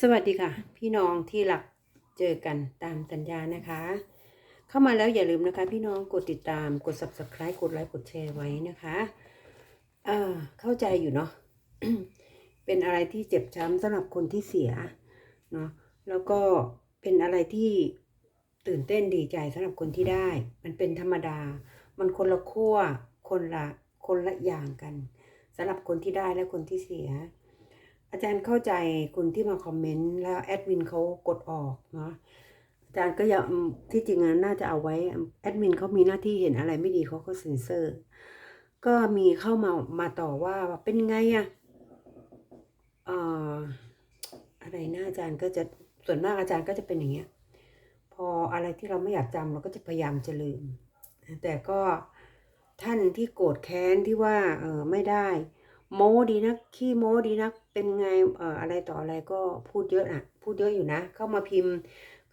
สวัสดีค่ะ พี่น้องที่หลักเจอกันตามสัญญานะคะ เข้ามาแล้วอย่าลืมนะคะ พี่น้องกดติดตามกด subscribe กดไลค์กดแชร์ไว้นะคะเออเข้าใจอยู่เนาะเป็นอะไรที่เจ็บช้ำสำหรับคนที่เสียเนาะแล้วก็เป็นอะไรที่ตื่นเต้นดีใจสำหรับคนที่ได้ มันเป็นธรรมดา มันคนละขั้วคนละคนละอย่างกันสำหรับคนที่ได้และคนที่เสีย อาจารย์เข้าใจคุณที่มาคอมเมนต์แล้วแอดมินเขากดออกเนาะอาจารย์ก็ยังที่จริงน่าจะเอาไว้แอดมินเขามีหน้าที่เห็นอะไรไม่ดีเขาก็เซ็นเซอร์ ก็มีเข้ามามาต่อว่าเป็นไงอะเอ่ออะไรนะอาจารย์ก็จะส่วนมากอาจารย์ก็จะเป็นอย่างเงี้ยพออะไรที่เราไม่อยากจำเราก็จะพยายามจะลืม แต่ก็ท่านที่โกรธแค้นที่ว่าเออไม่ได้ โม้ดีนักขี้โม้ดีนักเป็นไงเอ่ออะไรต่ออะไรก็พูดเยอะอะพูดเยอะอยู่นะ เข้ามาพิมพ์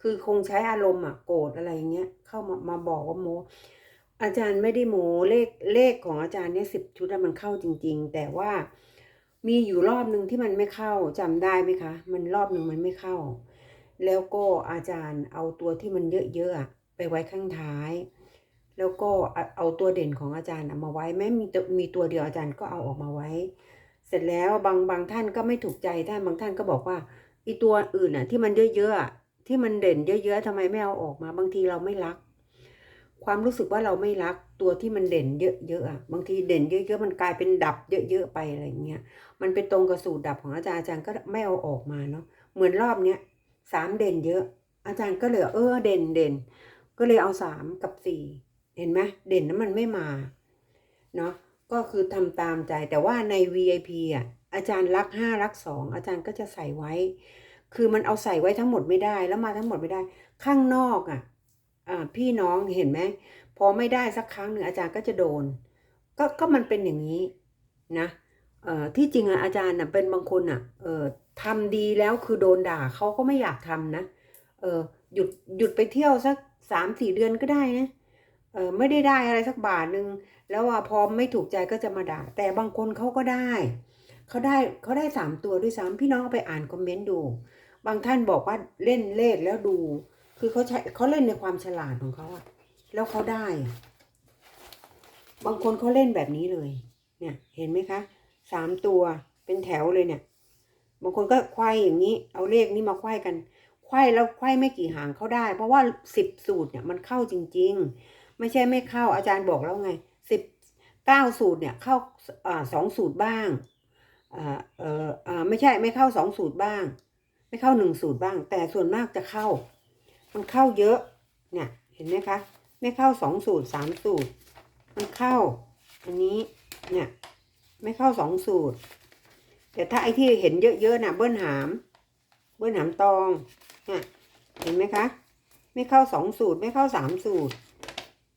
คือคงใช้อารมณ์อะโกรธอะไรอย่างเงี้ย เข้ามามาบอกว่าโม้อาจารย์ไม่ได้โม้เลขเลขของอาจารย์เนี่ยสิบชุดมันเข้าจริง ๆ แต่ว่ามีอยู่รอบหนึ่งที่มันไม่เข้าจำได้ไหมคะ มันรอบหนึ่งมันไม่เข้า แล้วก็อาจารย์เอาตัวที่มันเยอะๆไปไว้ข้างท้าย แล้วก็เอาตัวเด่นของอาจารย์มาไว้แม้มีมีตัวเดียวอาจารย์ก็เอาออกมาไว้ เสร็จแล้วบางบางท่านก็ไม่ถูกใจท่านบางท่านก็บอกว่าอีตัวอื่นอะที่มันเยอะๆอะที่มันเด่นเยอะๆทำไมไม่เอาออกมา บางทีเราไม่รัก ความรู้สึกว่าเราไม่รักตัวที่มันเด่นเยอะๆอะบางทีเด่นเยอะๆมันกลายเป็นดับเยอะๆไปอะไรอย่างเงี้ยมันเป็นตรงกับสูตรดับของอาจารย์อาจารย์ก็ไม่เอาออกมาเนาะเหมือนรอบเนี้ยสามเด่นเยอะ อาจารย์ก็เหลือเออเด่นเด่นก็เลยเอาสามกับสี่ เห็นไหมเด่นนั้นมันไม่มาเนาะก็คือทำตามใจแต่ว่าใน VIP อะอาจารย์รักห้ารักสองอาจารย์ก็จะใส่ไว้ คือมันเอาใส่ไว้ทั้งหมดไม่ได้แล้วมาทั้งหมดไม่ได้ ข้างนอกอะอ่าพี่น้องเห็นไหมพอไม่ได้สักครั้งหนึ่งอาจารย์ก็จะโดน ก็ก็มันเป็นอย่างนี้นะเอ่อที่จริงอะอาจารย์น่ะเป็นบางคนอะเอ่อทำดีแล้วคือโดนด่าเขาก็ไม่อยากทำนะเออหยุดหยุดไปเที่ยวสักสามสี่เดือนก็ได้นะ เออไม่ได้ได้อะไรสักบาทหนึ่งแล้วว่าพอไม่ถูกใจก็จะมาด่า แต่บางคนเขาก็ได้เขาได้เขาได้สามตัวด้วยซ้ำพี่น้องไปอ่านคอมเมนต์ดู บางท่านบอกว่าเล่นเลขแล้วดู คือเขาใช้เขาเล่นในความฉลาดของเขาอะแล้วเขาได้ บางคนเขาเล่นแบบนี้เลย เนี่ย เห็นไหมคะสามตัวเป็นแถวเลยเนี่ย บางคนก็ควายอย่างนี้ เอาเลขนี้มาควายกันควายแล้วควายไม่กี่หางเขาได้ เพราะว่าสิบสูตรเนี่ยมันเข้าจริง ๆ ไม่ใช่ไม่เข้าอาจารย์บอกแล้วไงสิบเก้าสูตรเนี่ยเข้าสองสูตรบ้างอ่าเออไม่ใช่ไม่เข้าสองสูตรบ้าง ไม่เข้าหนึ่งสูตรบ้าง แต่ส่วนมากจะเข้า มันเข้าเยอะเนี่ยเห็นไหมคะ ไม่เข้าสองสูตรสามสูตร มันเข้า อันนี้เนี่ยไม่เข้าสองสูตร แต่ถ้าไอ้ที่เห็นเยอะๆน่ะเบิ้ลหาม เบิ้ลหามตองเนี่ยเห็นไหมคะ ไม่เข้าสองสูตรไม่เข้าสามสูตร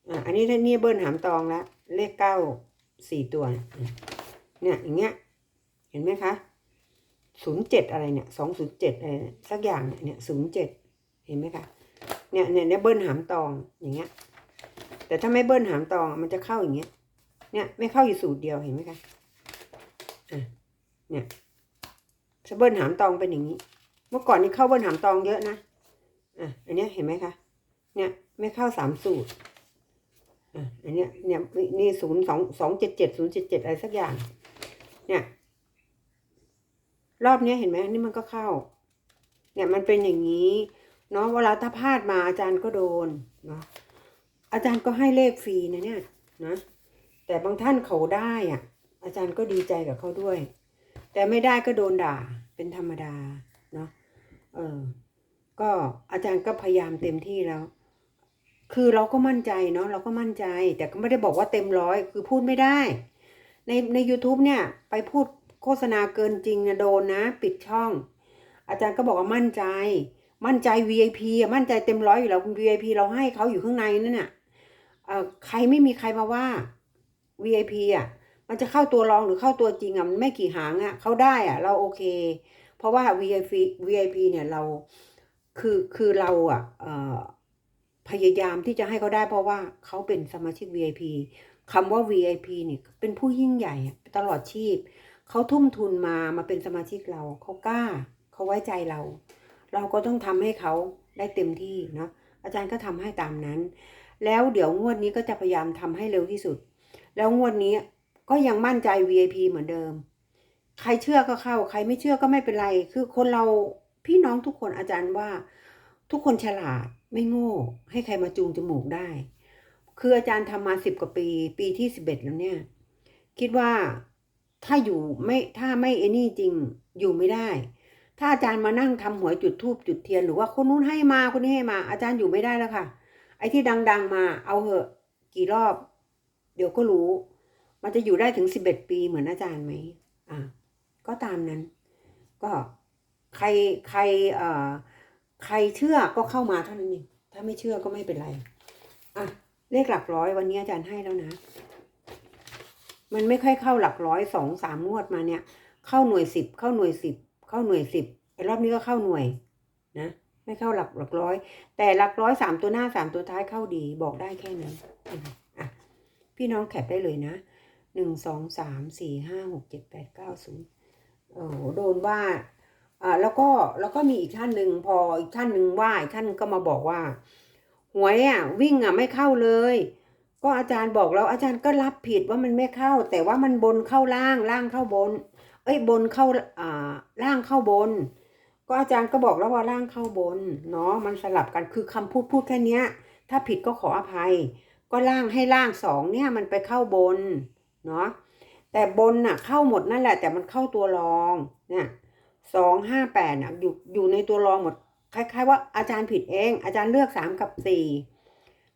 อ่าอันนี้ถ้านี่เบิ้ลหามตองแล้วเลขเก้าสี่ตัว เนี่ยอย่างเงี้ย เห็นไหมคะศูนย์เจ็ดอะไรเนี่ยสองศูนย์เจ็ดอะไรสักอย่างเนี่ยเนี่ยศูนย์เจ็ดเห็นไหมคะเนี่ยเนี่ยเนี่ยเบิ้ลหามตองอย่างเงี้ย แต่ถ้าไม่เบิ้ลหามตองมันจะเข้าอย่างเงี้ย เนี่ยไม่เข้าอยู่สูตรเดียวเห็นไหมคะอะเนี่ยถ้าเบิ้ลหามตองเป็นอย่างนี้ เมื่อก่อนนี่เข้าเบิ้ลหามตองเยอะนะอะอันเนี้ยเห็นไหมคะเนี่ยไม่เข้าสามสูตร อันเนี้ยเนี่ยนี่ศูนย์สองสองเจ็ดเจ็ดศูนย์เจ็ดเจ็ดอะไรสักอย่าง เนี่ย รอบเนี้ยเห็นไหมนี่มันก็เข้า เนี่ยมันเป็นอย่างนี้เนาะเวลาถ้าพลาดมาอาจารย์ก็โดนเนาะอาจารย์ก็ให้เลขฟรีนะเนี่ยนะแต่บางท่านเขาได้อะ อาจารย์ก็ดีใจกับเขาด้วย แต่ไม่ได้ก็โดนด่าเป็นธรรมดาเนาะเออก็อาจารย์ก็พยายามเต็มที่แล้ว คือเราก็มั่นใจเนาะเราก็มั่นใจ แต่ก็ไม่ได้บอกว่าเต็มร้อยคือพูดไม่ได้ ในใน YouTube เนี่ยไปพูดโฆษณาเกินจริงนะโดนนะ ปิดช่อง อาจารย์ก็บอกว่ามั่นใจ มั่นใจ VIP อะมั่นใจเต็มร้อยอยู่แล้ว VIP เราให้เขาอยู่ข้างในนั่นน่ะเออใครไม่มีใครมาว่า VIP อะมันจะเข้าตัวรองหรือเข้าตัวจริงอะมันไม่กี่หางอะเขาได้อะ เราโอเค เพราะว่า VIP VIP เนี่ยเราคือคือเราอะเอ่อ พยายามที่จะให้เขาได้เพราะว่าเขาเป็นสมาชิก VIP คำว่า VIP เนี่ยเป็นผู้ยิ่งใหญ่ตลอดชีพ เขาทุ่มทุนมามาเป็นสมาชิกเรา เขากล้า เขาไว้ใจเรา เราก็ต้องทำให้เขาได้เต็มที่เนาะอาจารย์ก็ทำให้ตามนั้น แล้วเดี๋ยวงวดนี้ก็จะพยายามทำให้เร็วที่สุด แล้วงวดนี้ก็ยังมั่นใจ VIP เหมือนเดิม ใครเชื่อก็เข้า ใครไม่เชื่อก็ไม่เป็นไร คือคนเราพี่น้องทุกคนอาจารย์ว่า ทุกคนฉลาดไม่โง่ ให้ใครมาจูงจมูกได้ คืออาจารย์ทำมาสิบกว่าปี ปีที่สิบเอ็ดแล้วเนี่ย คิดว่าถ้าอยู่ไม่ถ้าไม่เอนี่จริงอยู่ไม่ได้ ถ้าอาจารย์มานั่งทำหวยจุดทูบจุดเทียนหรือว่าคนนู้นให้มาคนนี้ให้มา อาจารย์อยู่ไม่ได้แล้วค่ะ ไอ้ที่ดัง ๆ มาเอาเหอะกี่รอบ เดี๋ยวก็รู้ มันจะอยู่ได้ถึงสิบเอ็ดปีเหมือนอาจารย์ไหมอ่าก็ตามนั้น ก็ใครใครเอ่อ ใครเชื่อก็เข้ามาเท่านั้นเองถ้าไม่เชื่อก็ไม่เป็นไรอะเลขหลักร้อยวันนี้อาจารย์ให้แล้วนะ มันไม่ค่อยเข้าหลักร้อยสองสามงวดมาเนี่ย เข้าหน่วยสิบเข้าหน่วยสิบเข้าหน่วยสิบไอ้รอบนี้ก็เข้าหน่วยนะไม่เข้าหลักหลักร้อย แต่หลักร้อยสามตัวหน้าสามตัวท้ายเข้าดีบอกได้แค่นั้นอะพี่น้องแคปได้เลยนะหนึ่งสองสามสี่ห้าหกเจ็ดแปดเก้าศูนย์โอ้โหโดนว่า อ่าแล้วก็แล้วก็มีอีกท่านหนึ่งพออีกท่านหนึ่งว่าอีกท่านก็มาบอกว่าหวยอะวิ่งอะไม่เข้าเลย ก็อาจารย์บอกแล้วอาจารย์ก็รับผิดว่ามันไม่เข้า แต่ว่ามันบนเข้าล่างล่างเข้าบน เอ้ยบนเข้าอ่าล่างเข้าบน ก็อาจารย์ก็บอกแล้วว่าล่างเข้าบนเนาะมันสลับกันคือคำพูดพูดแค่เนี้ย ถ้าผิดก็ขออภัย ก็ล่างให้ล่างสองเนี่ยมันไปเข้าบนเนาะแต่บนน่ะเข้าหมดนั่นแหละ แต่มันเข้าตัวรองเนี่ย สองห้าแปดน่ะอยู่อยู่ในตัวรองหมด คล้ายๆว่าอาจารย์ผิดเอง อาจารย์เลือกสามกับสี่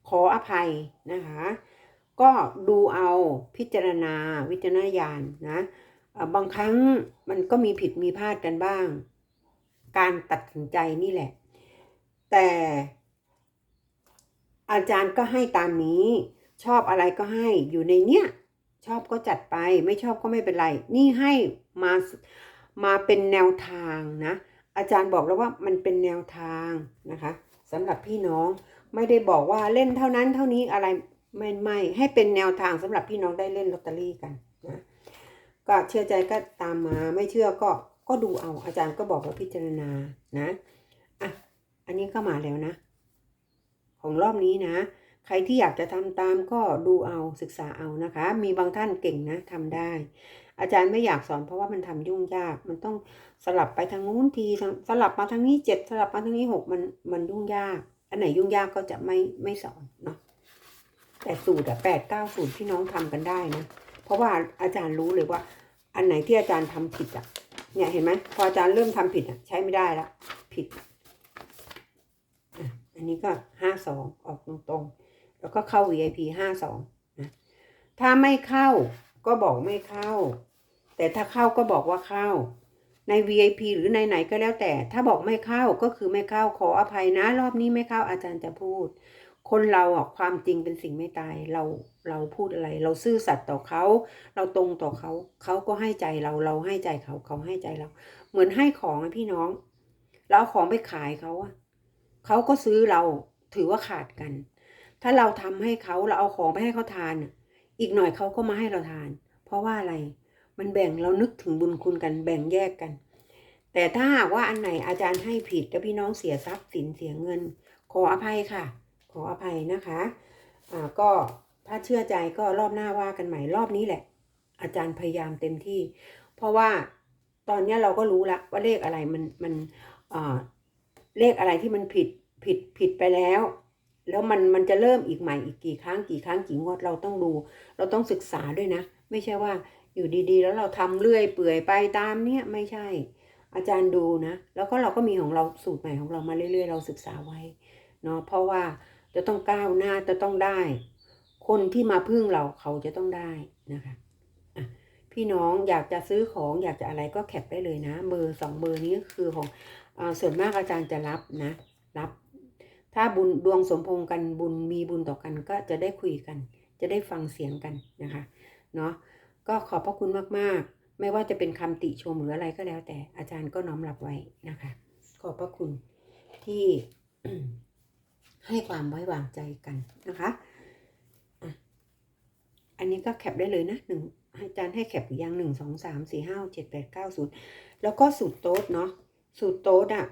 ขออภัยนะคะ ก็ดูเอาพิจารณาวิจารณญาณนะบางครั้งมันก็มีผิดมีพลาดกันบ้าง การตัดสินใจนี่แหละ แต่อาจารย์ก็ให้ตามนี้ ชอบอะไรก็ให้อยู่ในเนี้ยชอบก็จัดไปไม่ชอบก็ไม่เป็นไร นี่ให้มา มาเป็นแนวทางนะ อาจารย์บอกแล้วว่ามันเป็นแนวทางนะคะสำหรับพี่น้องไม่ได้บอกว่าเล่นเท่านั้นเท่านี้อะไรไม่ไม่ให้เป็นแนวทางสำหรับพี่น้องได้เล่นลอตเตอรี่กันนะก็เชื่อใจก็ตามมาไม่เชื่อก็ก็ดูเอาอาจารย์ก็บอกว่าพิจารณานะอะอันนี้ก็มาแล้วนะ ของรอบนี้นะ ใครที่อยากจะทำตามก็ดูเอาศึกษาเอานะคะ มีบางท่านเก่งนะทำได้ อาจารย์ไม่อยากสอนเพราะว่ามันทำยุ่งยาก มันต้องสลับไปทางนู้นทีสลับมาทางนี้เจ็ดสลับมาทางนี้หกมันมันยุ่งยาก อันไหนยุ่งยากก็จะไม่ไม่สอนเนาะแต่สูตรอะแปดเก้าสูตรพี่น้องทำกันได้นะเพราะว่าอาจารย์รู้เลยว่า อันไหนที่อาจารย์ทำผิดอะเนี่ยเห็นไหมพออาจารย์เริ่มทำผิดอะใช้ไม่ได้ละผิดอันนี้ก็ห้าสองออกตรงๆ แล้วก็เข้า VIP ห้าสองนะถ้าไม่เข้าก็บอกไม่เข้า แต่ถ้าเข้าก็บอกว่าเข้า ใน VIP หรือในไหนก็แล้วแต่ ถ้าบอกไม่เข้าก็คือไม่เข้าขออภัยนะ รอบนี้ไม่เข้าอาจารย์จะพูด คนเราอะความจริงเป็นสิ่งไม่ตายเราเราพูดอะไร เราซื่อสัตย์ต่อเขา เราตรงต่อเขาเขาก็ให้ใจเราเราให้ใจเขาเขาให้ใจเรา เหมือนให้ของอะพี่น้อง เราเอาของไปขายเขาอะเขาก็ซื้อเราถือว่าขาดกัน ถ้าเราทำให้เขาเราเอาของไปให้เขาทานอะอีกหน่อยเขาก็มาให้เราทาน เพราะว่าอะไร มันแบ่งเรานึกถึงบุญคุณกันแบ่งแยกกัน แต่ถ้าหากว่าอันไหนอาจารย์ให้ผิดแล้วพี่น้องเสียทรัพย์สินเสียเงิน ขออภัยค่ะ ขออภัยนะคะอ่าก็ถ้าเชื่อใจก็รอบหน้าว่ากันใหม่รอบนี้แหละ อาจารย์พยายามเต็มที่ เพราะว่าตอนนี้เราก็รู้ละว่าเลขอะไรมันมันอ่าเลขอะไรที่มันผิดผิดผิดไปแล้ว แล้วมันมันจะเริ่มอีกใหม่อีกกี่ครั้งกี่ครั้งกี่งวดเราต้องดู เราต้องศึกษาด้วยนะ ไม่ใช่ว่า อยู่ดีๆ แล้วเราทำเรื่อยเปื่อยไปตามเนี้ยไม่ใช่ อาจารย์ดูนะ แล้วก็เราก็มีของเราสูตรใหม่ของเรามาเรื่อย ๆ เราศึกษาไว้เนาะเพราะว่าจะต้องก้าวหน้าจะต้องได้ คนที่มาพึ่งเราเขาจะต้องได้นะคะพี่น้องอยากจะซื้อของอยากจะอะไรก็แคปได้เลยนะเบอร์สองเบอร์นี้ก็คือของอาส่วนมากอาจารย์จะรับนะรับ ถ้าบุญดวงสมพงษ์กันบุญมีบุญต่อกันก็จะได้คุยกัน จะได้ฟังเสียงกันนะคะเนาะ ก็ขอบพระคุณมากๆ ไม่ว่าจะเป็นคำติชมหรืออะไรก็แล้ว แต่อาจารย์ก็น้อมรับไว้นะคะ ขอบพระคุณที่ให้ความไว้วางใจกันนะคะอันนี้ก็แคปได้เลยนะหนึ่งอาจารย์ให้แคปอยังหนึ่งสองสามสี่ห้าเจ็ดแปดเก้าศูนย์แล้วก็สูตรโต๊ดเนาะสูตรโต๊ดอะ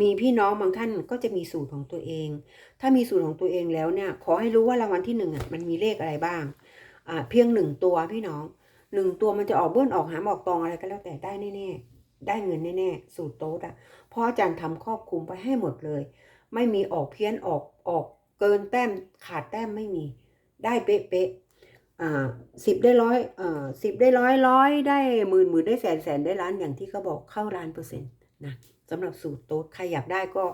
มีพี่น้องบางท่านก็จะมีสูตรของตัวเอง ถ้ามีสูตรของตัวเองแล้วเนี่ย ขอให้รู้ว่ารางวัลที่หนึ่งอะมันมีเลขอะไรบ้าง เพียงหนึ่งตัวพี่น้องหนึ่งตัวมันจะออกเบิ้ลออกหามออกตองอะไรก็แล้วแต่ได้แน่ๆได้เงินแน่ๆสูตรโต๊ดอะเพราะอาจารย์ทำครอบคลุมไปให้หมดเลย ไม่มีออกเพี้ยนออกออกเกินแต้มขาดแต้มไม่มีได้เป๊ะอ่าสิบได้ร้อยอ่าสิบได้ร้อยร้อยได้หมื่นหมื่นได้แสนแสนได้ล้านอย่างที่เขาบอกเข้าล้านเปอร์เซ็นต์นะสำหรับสูตรโต๊ดใครอยากได้ก็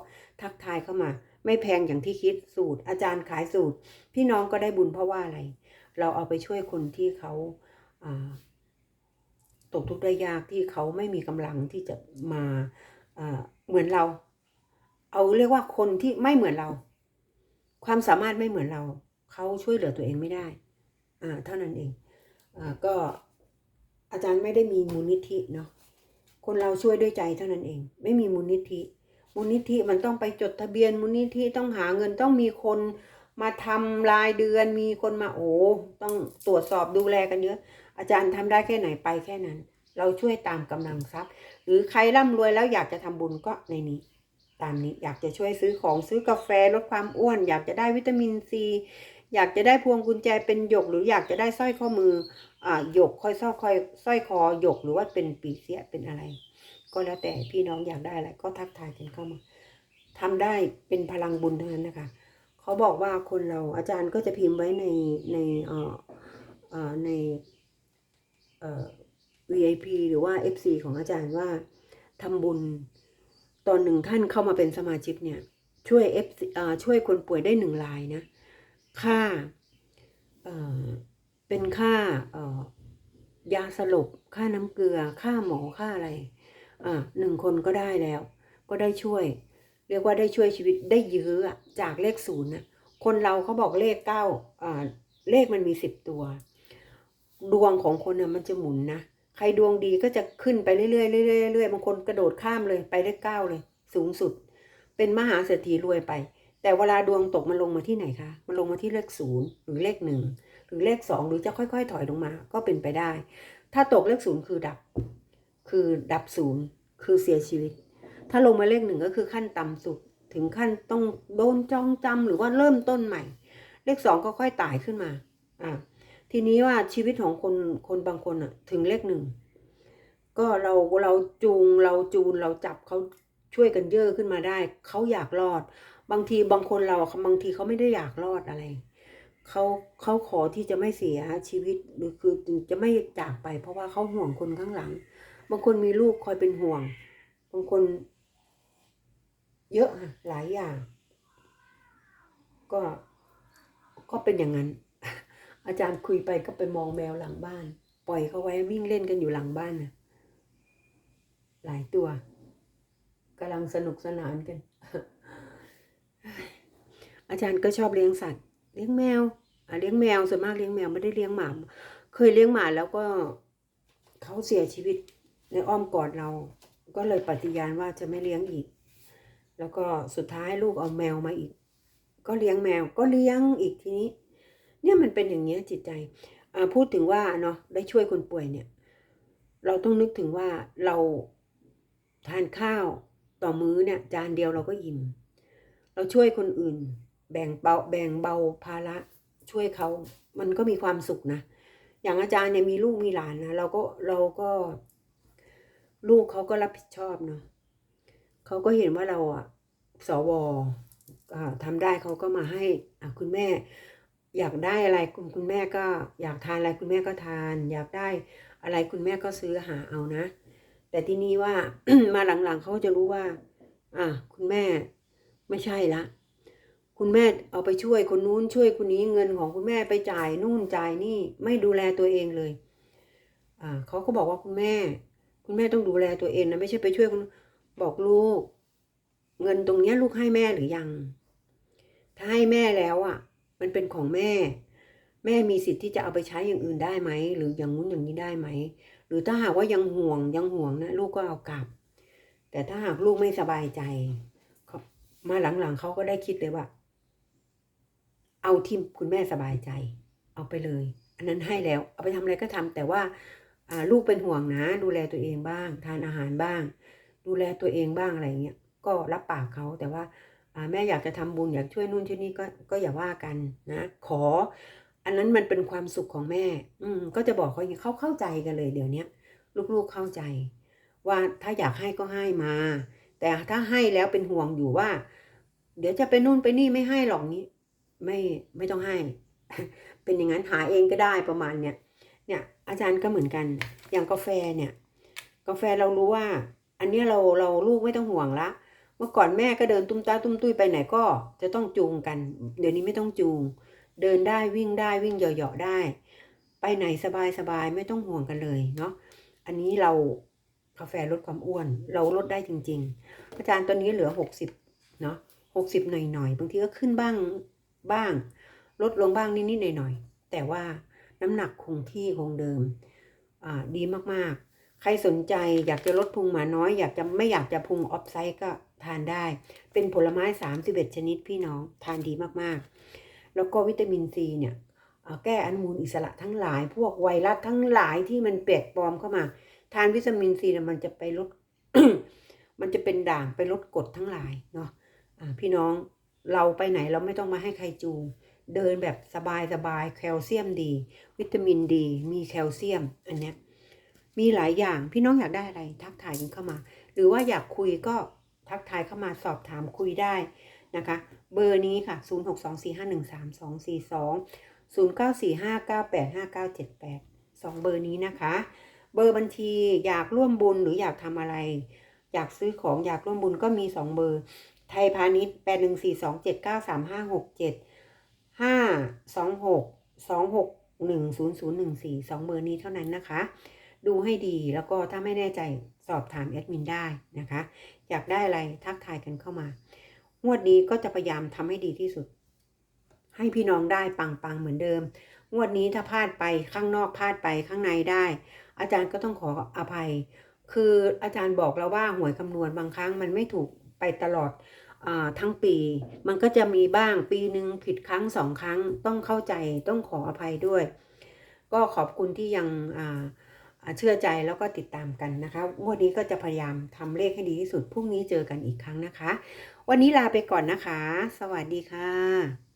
ทักทายเข้ามา ไม่แพงอย่างที่คิดสูตร อาจารย์ขายสูตร พี่น้องก็ได้บุญเพราะว่าอะไร เราเอาไปช่วยคนที่เขาตกทุกข์ได้ยากที่เขาไม่มีกำลังที่จะมาอ่าเหมือนเรา เอาเรียกว่าคนที่ไม่เหมือนเรา ความสามารถไม่เหมือนเรา เขาช่วยเหลือตัวเองไม่ได้อ่าเท่านั้นเองอ่าก็อาจารย์ไม่ได้มีมูลนิธิเนาะคนเราช่วยด้วยใจเท่านั้นเอง ไม่มีมูลนิธิ มูลนิธิมันต้องไปจดทะเบียนมูลนิธิต้องหาเงินต้องมีคน มาทำรายเดือนมีคนมาโอ้ต้องตรวจสอบดูแลกันเยอะ อาจารย์ทำได้แค่ไหนไปแค่นั้น เราช่วยตามกำลังทรัพย์ หรือใครร่ำรวยแล้วอยากจะทำบุญก็ในนี้ ตามนี้อยากจะช่วยซื้อของซื้อกาแฟลดความอ้วน อยากจะได้วิตามินซี อยากจะได้พวงกุญแจเป็นหยก หรืออยากจะได้สร้อยข้อมืออ่าหยกค่อยสร้อยคอยสร้อยคอหยกหรือว่าเป็นปีเสียเป็นอะไร ก็แล้วแต่พี่น้องอยากได้อะไรก็ทักทายกันเข้ามาทำได้เป็นพลังบุญเท่านั้นนะคะ เขาบอกว่าคนเราอาจารย์ก็จะพิมพ์ไว้ในในเอ่อเอ่อในเอ่อ VIP หรือว่า FC ของอาจารย์ว่าทำบุญตอนหนึ่งท่านเข้ามาเป็นสมาชิกเนี่ย ช่วย F อ่าช่วยคนป่วยได้หนึ่งรายนะ ค่าเอ่อเป็นค่าเอ่อยาสลบ ค่าน้ำเกลือ ค่าหมอ ค่าอะไร อ่าหนึ่งคนก็ได้แล้ว ก็ได้ช่วย เรียกว่าได้ช่วยชีวิตได้เยอะอจากเลขศูนย์นะคนเราเขาบอกเลขเก้าเลขมันมีสิบตัว ดวงของคนน่ะมันจะหมุนนะใครดวงดีก็จะขึ้นไปเรื่อยๆเรื่อยๆเรื่อยๆบางคนกระโดดข้ามเลยไปเลขเก้าเลย สูงสุด เป็นมหาเศรษฐีรวยไป แต่เวลาดวงตกมันลงมาที่ไหนคะมันลงมาที่เลขศูนย์หรือเลขหนึ่งหรือเลขสองหรือจะค่อยๆ ถอยลงมา ก็เป็นไปได้ ถ้าตกเลขศูนย์คือดับ คือดับศูนย์คือเสียชีวิต ถ้าลงมาเลขหนึ่งก็คือขั้นต่ำสุด ถึงขั้นต้องโดนจองจำหรือว่าเริ่มต้นใหม่ เลขสองก็ค่อยไต่ขึ้นมา อ่า ทีนี้ว่าชีวิตของคนคนบางคนอะถึงเลขหนึ่งก็เราเราจูงเราจูนเราจับเขาช่วยกันเยอะขึ้นมาได้ เขาอยากรอด บางทีบางคนเราบางทีเขาไม่ได้อยากรอดอะไรเขาเขาขอที่จะไม่เสียชีวิตหรือคือจะไม่จากไป เพราะว่าเขาห่วงคนข้างหลัง บางคนมีลูกคอยเป็นห่วง บางคน เยอะอะหลายอย่าง ก็ก็เป็นอย่างนั้น อาจารย์คุยไปก็ไปมองแมวหลังบ้าน ปล่อยเขาไว้วิ่งเล่นกันอยู่หลังบ้านนะหลายตัวกำลังสนุกสนานกัน อาจารย์ก็ชอบเลี้ยงสัตว์เลี้ยงแมวอะเลี้ยงแมวส่วนมากเลี้ยงแมวไม่ได้เลี้ยงหมา เคยเลี้ยงหมาแล้วก็เขาเสียชีวิตในอ้อมกอดเรา ก็เลยปฏิญาณว่าจะไม่เลี้ยงอีก แล้วก็สุดท้ายลูกเอาแมวมาอีก ก็เลี้ยงแมวก็เลี้ยงอีกทีนี้ เนี่ยมันเป็นอย่างเงี้ยจิตใจพูดถึงว่าเนาะได้ช่วยคนป่วยเนี่ย เราต้องนึกถึงว่าเราทานข้าวต่อมื้อเนี่ย จานเดียวเราก็อิ่ม เราช่วยคนอื่น แบ่งเบาแบ่งเบาภาระช่วยเขามันก็มีความสุขนะ อย่างอาจารย์เนี่ยมีลูกมีหลานนะเราก็เราก็ ลูกเขาก็รับผิดชอบเนาะ เขาก็เห็นว่าเราอะสวอ่าทำได้เขาก็มาให้คุณแม่ อยากได้อะไรคุณคุณแม่ก็อยากทานอะไรคุณแม่ก็ทาน อยากได้อะไรคุณแม่ก็ซื้อหาเอานะ แต่ที่นี่ว่ามาหลังๆเขาจะรู้ว่า อะคุณแม่ไม่ใช่ละคุณแม่เอาไปช่วยคนนู้นช่วยคนนี้เงินของคุณแม่ไปจ่ายนู่นจ่ายนี่ไม่ดูแลตัวเองเลย อ่าเขาก็บอกว่าคุณแม่ คุณแม่ต้องดูแลตัวเองนะไม่ใช่ไปช่วยคุณ บอกลูก เงินตรงเนี้ยลูกให้แม่หรือยัง ถ้าให้แม่แล้วอะ มันเป็นของแม่ แม่มีสิทธิ์ที่จะเอาไปใช้อย่างอื่นได้ไหม หรืออย่างงู้นอย่างนี้ได้ไหม หรือถ้าหากว่ายังห่วงยังห่วงนะลูกก็เอากลับ แต่ถ้าหากลูกไม่สบายใจ มาหลังๆเขาก็ได้คิดเลยว่า เอาที่คุณแม่สบายใจ เอาไปเลย อันนั้นให้แล้ว เอาไปทำอะไรก็ทำแต่ว่าลูกเป็นห่วงนะ ดูแลตัวเองบ้าง ทานอาหารบ้าง ดูแลตัวเองบ้างอะไรเงี้ยก็รับปากเขาแต่ว่าแม่อยากจะทำบุญอยากช่วยนู่นช่วยนี่ก็ก็อย่าว่ากันนะ ขอ อันนั้นมันเป็นความสุขของแม่ อืมก็จะบอกเขาอย่างนี้เขาเข้าใจกันเลยเดี๋ยวเนี้ยลูกๆเข้าใจ ว่าถ้าอยากให้ก็ให้มา แต่ถ้าให้แล้วเป็นห่วงอยู่ว่า เดี๋ยวจะไปนู่นไปนี่ไม่ให้หรอกนี้ ไม่ไม่ต้องให้ เป็นอย่างนั้นหาเองก็ได้ประมาณเนี้ยเนี่ยอาจารย์ก็เหมือนกัน อย่างกาแฟเนี่ย กาแฟเรารู้ว่า อันนี้เราเราลูกไม่ต้องห่วงละ เมื่อก่อนแม่ก็เดินตุ้มตาตุ้มตุ้ยไปไหนก็จะต้องจูงกัน เดี๋ยวนี้ไม่ต้องจูง เดินได้วิ่งได้วิ่งเหยาะๆได้ ไปไหนสบายสบายๆไม่ต้องห่วงกันเลยเนาะ อันนี้เรากาแฟลดความอ้วน เราลดได้จริง ๆ อาจารย์ตอนนี้เหลือหกสิบเนาะหกสิบหน่อยๆบางทีก็ขึ้นบ้างบ้าง ลดลงบ้างนิดๆหน่อยๆแต่ว่าน้ำหนักคงที่คงเดิม อ่าดีมากๆ ใครสนใจอยากจะลดพุงหมาน้อย อยากจะไม่อยากจะพุงออฟไซด์ก็ทานได้ เป็นผลไม้ 31 ชนิดพี่น้องทานดีมากๆ แล้วก็วิตามินซีเนี่ยแก้อนุมูลอิสระทั้งหลาย พวกไวรัสทั้งหลายที่มันแปลกปลอมเข้ามา ทานวิตามินซีเนี่ยมันจะไปลด มันจะเป็นด่างไปลดกรดทั้งหลายเนาะพี่น้องเราไปไหนเราไม่ต้องมาให้ใครจูง เดินแบบสบายสบายๆแคลเซียมดี วิตามินดี มีแคลเซียมอันเนี้ย มีหลายอย่างพี่น้องอยากได้อะไร ทักทายกันเข้ามา หรือว่าอยากคุยก็ทักทายเข้ามาสอบถามคุยได้นะคะ เบอร์นี้ค่ะ 0624513242 0945985978สองเบอร์นี้นะคะ เบอร์บัญชีอยากร่วมบุญหรืออยากทำอะไร อยากซื้อของอยากร่วมบุญก็มีสองเบอร์ ไทยพาณิชย์แปดหนึ่งสี่สองเจ็ดเก้าสามห้าหกเจ็ดห้าสองหกสองหกหนึ่งศูนย์ศูนย์หนึ่งสี่สองเบอร์นี้เท่านั้นนะคะ ดูให้ดีแล้วก็ถ้าไม่แน่ใจสอบถามแอดมินได้นะคะ อยากได้อะไรทักทายกันเข้ามางวดนี้ก็จะพยายามทำให้ดีที่สุด ให้พี่น้องได้ปังๆเหมือนเดิม งวดนี้ถ้าพลาดไปข้างนอกพลาดไปข้างในได้ อาจารย์ก็ต้องขออภัย คืออาจารย์บอกแล้วว่าหวยคำนวณบางครั้งมันไม่ถูกไปตลอดอทั้งปี มันก็จะมีบ้างปีหนึ่งผิดครั้งสองครั้งต้องเข้าใจต้องขออภัยด้วย ก็ขอบคุณที่ยังอ่า เชื่อใจแล้วก็ติดตามกันนะคะงวดนี้ก็จะพยายามทำเลขให้ดีที่สุดพรุ่งนี้เจอกันอีกครั้งนะคะ วันนี้ลาไปก่อนนะคะ สวัสดีค่ะ